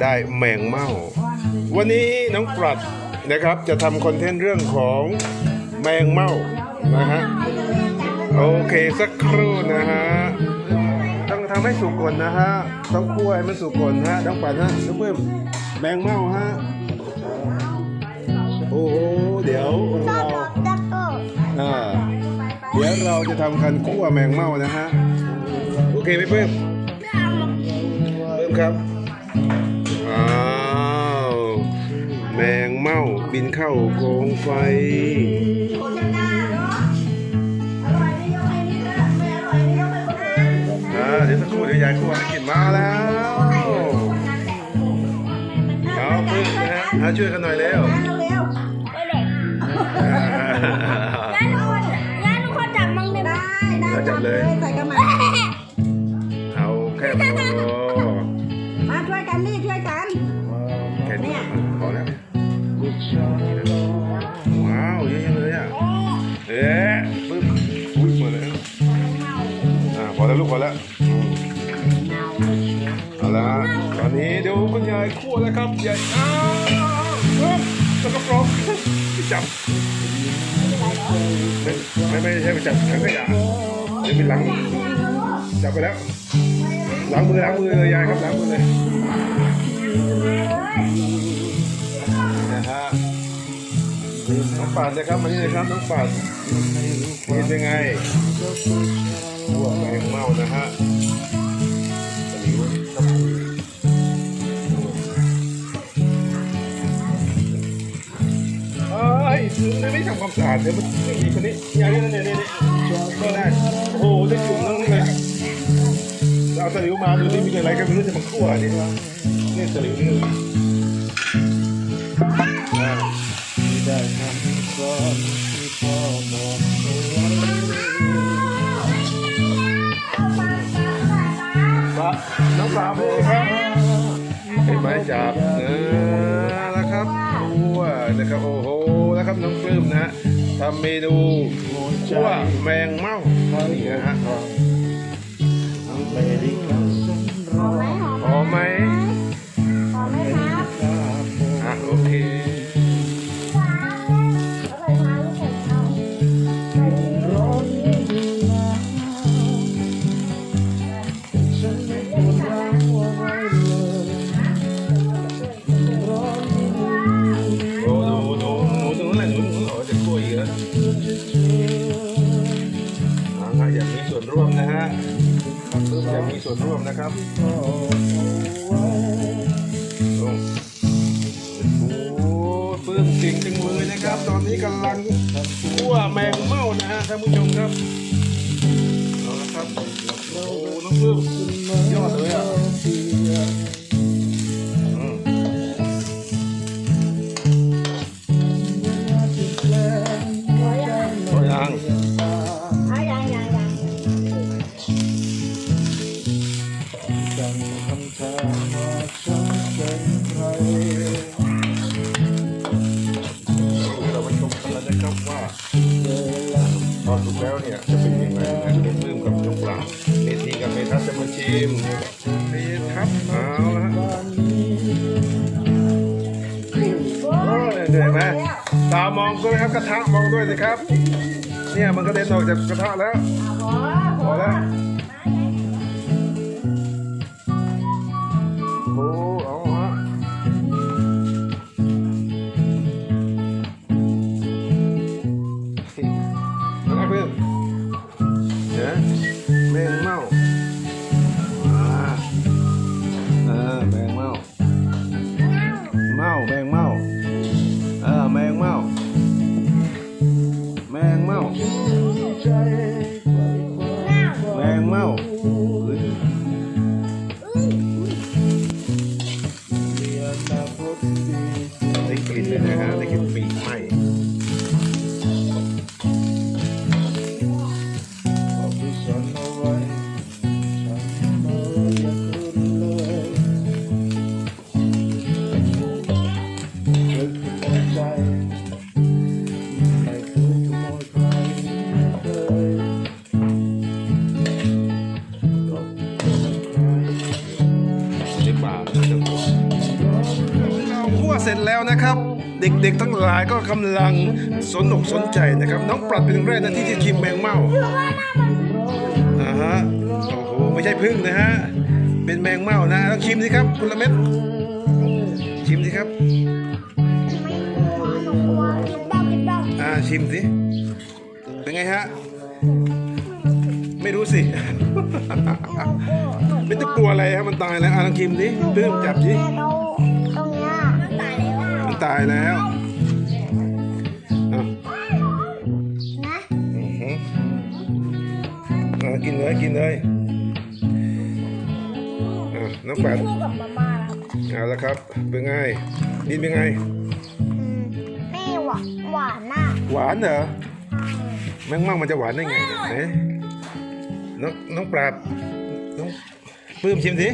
ได้แมงเม่า วันนี้น้องปรัดนะครับจะทำคอนเทนต์เรื่องของแมงเม่านะฮะโอเคสักครู่นะฮะต้องทำให้สุกก่อนนะฮะต้องคั่วให้มันสุกก่อนฮะต้องปั่นฮะน้องเพิ่มแมงเม่าฮะโอ้โหเดี๋ยวเราอ่าเดี๋ยวเราจะทำการคั่วแมงเม่านะฮะโอเคไหมเพิ่มเริ่มครับ บินเข้าโกงไฟ อ่าเดี๋ยวสักครู่เดี๋ยวยายครัวกินมาแล้วเอาพึ่งนะฮะเอาช่วยกันหน่อยเร็วอ่าเราจับเลย ใส่ กพอแล้วเอาละตอนนี้เดี๋ยวคุณยายคั่วแล้วครับยายอ้าวสกปรกไปจับไม่ไม่ใช่ไปจับถังขยะเดี๋ยวไปล้างจับไปแล้วล้างมือล้างมือเลยยายครับล้างมือเลยนะฮะน้องป่านนะครับมานี่เลยครับน้องป่านกินยังไง หัวแมงเม่านะฮะตะหลิวตะปูเอ้ยไม่ไม่ทำความสะอาดเดี๋ยมันไม่มีคนนี้อย่างนี้นี่นี่นี่ก็ได้โอ้โหได้จุ่มนั่งเลยเอาตะหลิวมาดูนี่มีอะไรก็ไม่รู้จะมาคั่วนี่นี่ตะหลิวนี่ น้องสาวเลยครับเห็นไม้จับเออแล้วครับคั่วนะครับโอ้โหแล้วครับน้องปลื้มนะฮะทำเมนูคั่วแมงเม่านี่นะฮะ ส่วนร่วมนะครับโอ้โหปลื้มเก่งจังเลยนะครับ ตอนนี้กำลังคั่วแมงเม่านะฮะท่านผู้ชมครับเอาละครับโอ้น้องปื้มยอดเลยอะ มาชิมเมทัศน์เอาละฮะโอ้ยเห็นไหมตามองด้วยครับกระทะมองด้วยสิครับ เนี่ยมันก็เด็นออกจากกระทะแล้ว ได้กลิ่นเลยนะฮะ จแล้วนะครับ เด็กๆทั้งหลายก็กำลังสนอกสนใจนะครับ น้องปรัดเป็นแรกนะที่จะชิมแมงเม่าอ่าฮะโอ้โหไม่ใช่พึ่งนะฮะเป็นแมงเม่านะต้องชิมสิครับคุณละเม็ดชิมสิครับอ่าชิมสิเป็นไงฮะไม่รู้สิไม่ต้องกลัวอะไรฮะมันตายแล้วอ่าลองชิมสิปื้มจับสิ ตายแล้วอะนะอือหืออะกินเลยกินเลยอะน้องปัดคู่กับมาม่าครับเอาละครับ เป็นไงดินเป็นไงไม่หวานหวานน่ะหวานเหรอแมงมั่งมันจะหวานได้ไงเนี่ยเอ๊ะน้องน้องปราบน้องปื้มชิมสิ